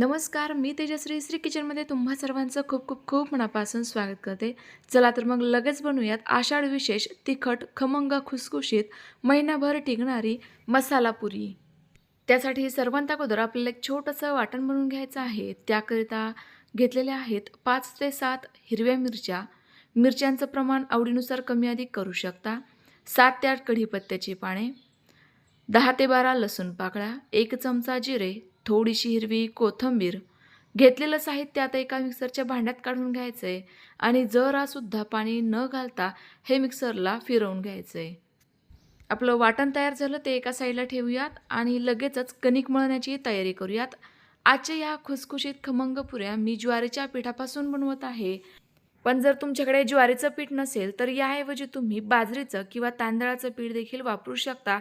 नमस्कार मी तेजश्री. श्री किचनमध्ये तुम्हा सर्वांचं खूप खूप खूप मनापासून स्वागत करते. चला तर मग लगेच बनवूयात आषाढ विशेष तिखट खमंग खुसखुशीत महिनाभर टिकणारी मसाला पुरी. त्यासाठी सर्वांत अगोदर आपल्याला एक छोटंसं वाटण बनवून घ्यायचं आहे. त्याकरिता घेतलेले आहेत पाच ते सात हिरव्या मिरच्या. मिरच्यांचं प्रमाण आवडीनुसार कमी अधिक करू शकता. सात ते आठ कढीपत्त्याची पाने. दहा ते बारा लसूण पाकळ्या. एक चमचा जिरे. थोडीशी हिरवी कोथिंबीर. घेतलेलं साहित्य आता एका मिक्सरच्या भांड्यात काढून घ्यायचं आहे आणि जरासुद्धा पाणी न घालता हे मिक्सरला फिरवून घ्यायचं आहे आपलं वाटण तयार झालं ते एका साईडला ठेवूयात आणि लगेचच कणिक मळण्याची तयारी करूयात. आजच्या या खुसखुशीत खमंग पुऱ्या मी ज्वारीच्या पिठापासून बनवत आहे. पण जर तुमच्याकडे ज्वारीचं पीठ नसेल तर याऐवजी तुम्ही बाजरीचं किंवा तांदळाचं पीठ देखील वापरू शकता.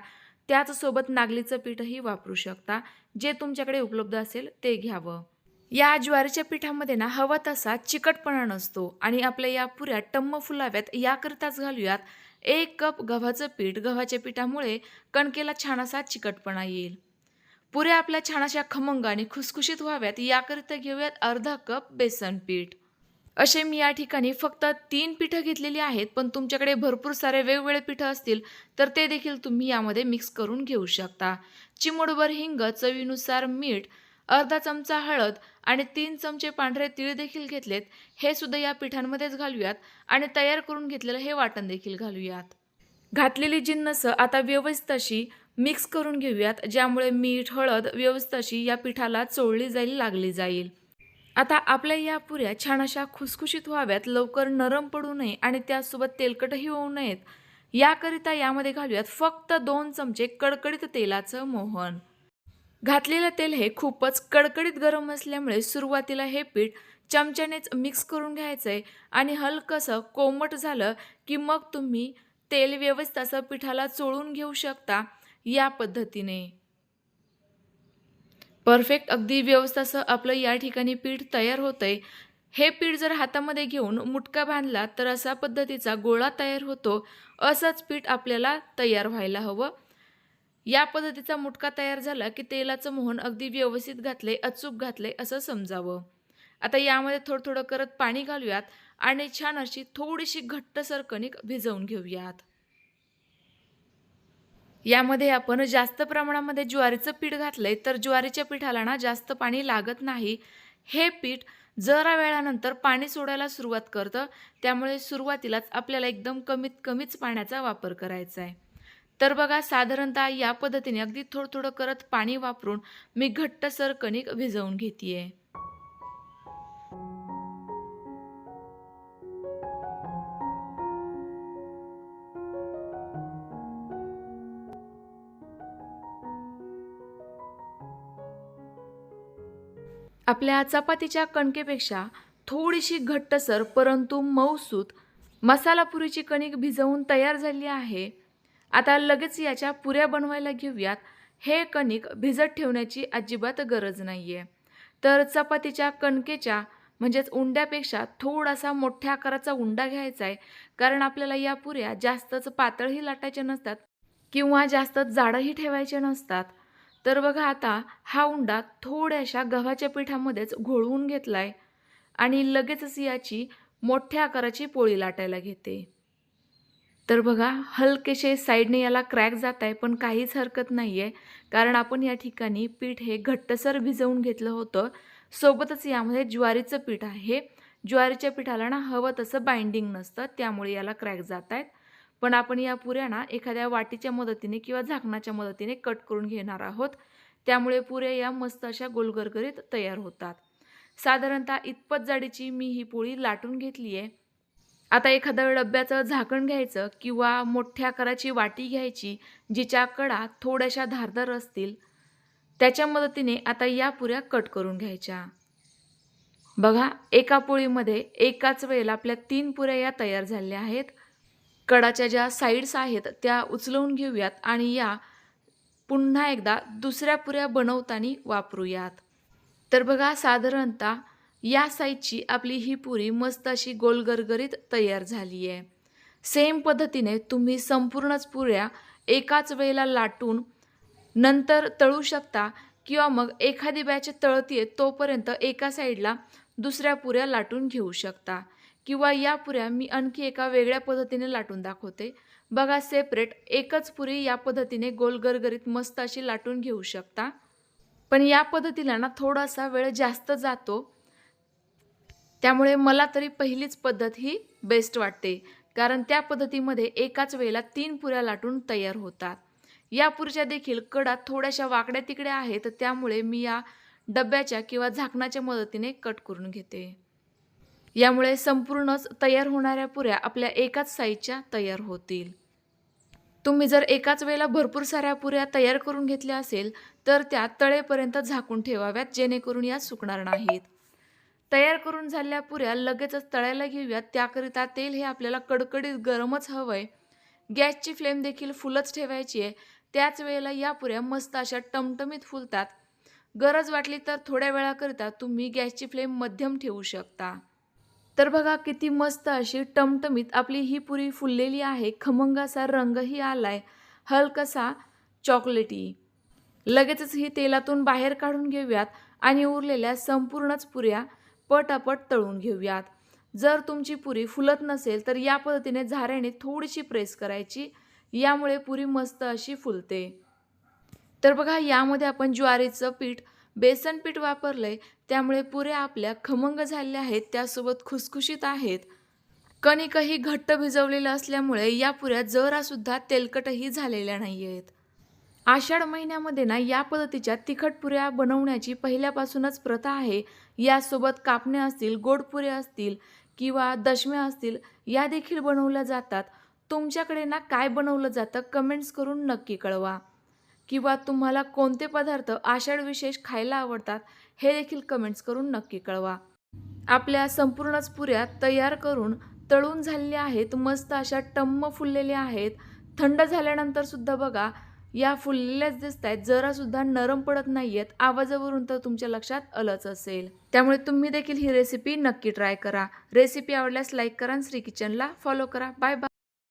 त्याचसोबत नागलीचं पीठही वापरू शकता. जे तुमच्याकडे उपलब्ध असेल ते घ्यावं. या ज्वारीच्या पिठामध्ये ना हवा तसा चिकटपणा नसतो. आणि आपल्या या पुऱ्या टम्म फुलाव्यात याकरिताच घालूयात. एक कप गव्हाचं पीठ गव्हाच्या पिठामुळे कणकेला छान असा चिकटपणा येईल. पुऱ्या आपल्या छान अशा खमंग आणि खुसखुशीत व्हाव्यात. याकरिता घेऊयात अर्धा कप बेसन पीठ. असे मी या ठिकाणी फक्त तीन पिठं घेतलेली आहेत पण तुमच्याकडे भरपूर सारे वेगवेगळे पिठं असतील तर ते देखील तुम्ही यामध्ये मिक्स करून घेऊ शकता. चिमूडभर हिंग चवीनुसार मीठ अर्धा चमचा हळद आणि तीन चमचे पांढरे तीळ देखील घेतलेत. हे सुद्धा या पिठांमध्येच घालूयात आणि तयार करून घेतलेलं हे वाटण देखील घालूयात. घातलेली जिन्नस आता व्यवस्थित अशी मिक्स करून घेऊयात ज्यामुळे मीठ हळद व्यवस्थित अशी या पिठाला चोळली जाईल लागली जाईल. आता आपल्या या पुऱ्या छान अशा खुसखुशीत व्हाव्यात लवकर नरम पडू नये आणि त्यासोबत तेलकटही होऊ नयेत. याकरिता यामध्ये घालूयात फक्त दोन चमचे कडकडीत तेलाचं मोहन. घातलेलं तेल हे खूपच कडकडीत गरम असल्यामुळे सुरुवातीला हे पीठ चमच्यानेच मिक्स करून घ्यायचं आहे आणि हलकंसं कोमट झालं की मग तुम्ही तेल व्यवस्थित असं पिठाला चोळून घेऊ शकता या पद्धतीने. परफेक्ट अगदी व्यवस्थासह आपलं या ठिकाणी पीठ तयार होतं आहे हे पीठ जर हातामध्ये घेऊन मुटका बांधला तर असा पद्धतीचा गोळा तयार होतो असंच पीठ आपल्याला तयार व्हायला हवं. या पद्धतीचा मुटका तयार झाला की तेलाचं मोहन अगदी व्यवस्थित घातले अचूक घातले असं समजावं. आता यामध्ये थोडं थोडं करत पाणी घालूयात आणि छान अशी थोडीशी घट्ट सरकणीक भिजवून घेऊयात. यामध्ये आपण जास्त प्रमाणामध्ये ज्वारीचं पीठ घातलंय तर ज्वारीच्या पिठाला ना जास्त पाणी लागत नाही. हे पीठ जरा वेळानंतर पाणी सोडायला सुरुवात करतं. त्यामुळे सुरुवातीलाच आपल्याला एकदम कमीत कमीच पाण्याचा वापर करायचा आहे. तर बघा साधारणतः या पद्धतीने अगदी थोडं थोडं करत पाणी वापरून मी घट्टसर कणिक भिजवून घेते आपल्या चपातीच्या कणकेपेक्षा थोडीशी घट्टसर परंतु मऊसूत मसालापुरीची कणिक भिजवून तयार झाली आहे. आता लगेच याच्या पुऱ्या बनवायला घेऊयात. हे कणिक भिजत ठेवण्याची अजिबात गरज नाही आहे तर चपातीच्या कणकेच्या म्हणजेच उंड्यापेक्षा थोडासा मोठ्या आकाराचा उंडा घ्यायचा आहे कारण आपल्याला या पुऱ्या जास्तच पातळही लाटायच्या नसतात किंवा जास्त जाडंही ठेवायचे नसतात. तर बघा आता हा उंडा थोड्याशा गव्हाच्या पिठामध्येच घोळवून घेतला आहे आणि लगेचच याची मोठ्या आकाराची पोळी लाटायला घेते. तर बघा हलकेसे साईडने याला क्रॅक जात आहे पण काहीच हरकत नाही आहे कारण आपण या ठिकाणी पीठ हे घट्टसर भिजवून घेतलं होतं. सोबतच यामध्ये ज्वारीचं पीठ आहे. ज्वारीच्या पिठाला ना हवं तसं बाइंडिंग नसतं त्यामुळे याला क्रॅक जात आहेत पण आपण या पुऱ्या ना एखाद्या वाटीच्या मदतीने किंवा झाकणाच्या मदतीने कट करून घेणार आहोत. त्यामुळे पुऱ्या या मस्त अशा गोलगरगरीत तयार होतात. साधारणतः इतपत जाडीची मी ही पोळी लाटून घेतली आहे. आता एखाद्या डब्याचं झाकण घ्यायचं किंवा मोठ्या आकाराची वाटी घ्यायची जिच्या कडा थोड्याशा धारदार असतील त्याच्या मदतीने आता या पुऱ्या कट करून घ्यायच्या. बघा एका पोळीमध्ये एकाच वेळेला आपल्या तीन पुऱ्या या तयार झालेल्या आहेत. कडाच्या ज्या साईड्स आहेत त्या उचलवून घेऊयात आणि या पुन्हा एकदा दुसऱ्या पुऱ्या बनवताना वापरूयात. तर बघा साधारणतः या साईजची आपली ही पुरी मस्त अशी गोलगरगरीत तयार झाली आहे सेम पद्धतीने तुम्ही संपूर्णच पुऱ्या एकाच वेळेला लाटून नंतर तळू शकता किंवा मग एखादी बॅच तळतीये तोपर्यंत एका साईडला दुसऱ्या पुऱ्या लाटून घेऊ शकता. किंवा या पुऱ्या मी आणखी एका वेगळ्या पद्धतीने लाटून दाखवते. बघा सेपरेट एकच पुरी या पद्धतीने गोल गरगरीत मस्त अशी लाटून घेऊ शकता. पण या पद्धतीला ना थोडासा वेळ जास्त जातो. त्यामुळे मला तरी पहिलीच पद्धत ही बेस्ट वाटते. कारण त्या पद्धतीमध्ये एकाच वेळेला तीन पुऱ्या लाटून तयार होतात. या पुरीच्या देखील कडा थोड्याशा वाकड्या तिकड्या आहेत त्यामुळे मी या डब्याच्या किंवा झाकणाच्या मदतीने कट करून घेते. यामुळे संपूर्णच तयार होणाऱ्या पुऱ्या आपल्या एकाच साईजच्या तयार होतील. तुम्ही जर एकाच वेळेला भरपूर साऱ्या पुऱ्या तयार करून घेतल्या असेल तर त्या तळेपर्यंत झाकून ठेवाव्यात जेणेकरून या सुकणार नाहीत. तयार करून झालेल्या पुऱ्या लगेचच तळायला घेऊयात. त्याकरिता तेल हे आपल्याला कडकडीत गरमच हवं आहे गॅसची फ्लेम देखील फुलच ठेवायची आहे. त्याच वेळेला या पुऱ्या मस्त अशा टमटमीत फुलतात. गरज वाटली तर थोड्या वेळाकरिता तुम्ही गॅसची फ्लेम मध्यम ठेवू शकता. तर बघा किती मस्त अशी टमटमीत आपली ही पुरी फुललेली आहे. खमंगासा रंगही आलाय. हलकसा चॉकलेटी लगेचच ही तेलातून बाहेर काढून घेऊयात आणि उरलेल्या संपूर्णच पुऱ्या पटापट तळून घेऊयात. जर तुमची पुरी फुलत नसेल तर या पद्धतीने झाऱ्याने थोडीशी प्रेस करायची. यामुळे पुरी मस्त अशी फुलते. तर बघा यामध्ये आपण ज्वारीचं पीठ बेसन पीठ वापरलंय त्यामुळे पुऱ्या आपल्या खमंग झालेल्या आहेत त्यासोबत खुसखुशीत आहेत. कणिकही घट्ट भिजवलेलं असल्यामुळे या पुऱ्या जरासुद्धा तेलकटही झालेल्या नाही आहेत आषाढ महिन्यामध्ये ना या पद्धतीच्या तिखट पुऱ्या बनवण्याची पहिल्यापासूनच प्रथा आहे. यासोबत कापण्या असतील गोड पुऱ्या असतील किंवा दशम्या असतील या देखील बनवल्या जातात. तुमच्याकडे ना काय बनवलं जातं कमेंट्स करून नक्की कळवा. किंवा तुम्हाला कोणते पदार्थ आषाढ विशेष खायला आवडतात हे देखील कमेंट्स करून नक्की कळवा. आपल्या संपूर्णच पुऱ्या तयार करून तळून झालेल्या आहेत मस्त अशा टम्म फुललेल्या आहेत. थंड झाल्यानंतर सुद्धा बघा या फुललेल्याच दिसत आहेत जरासुद्धा नरम पडत नाही आहेत आवाजावरून तर तुमच्या लक्षात आलंच असेल. त्यामुळे तुम्ही देखील ही रेसिपी नक्की ट्राय करा. रेसिपी आवडल्यास लाईक करा आणि श्री किचनला फॉलो करा. Bye bye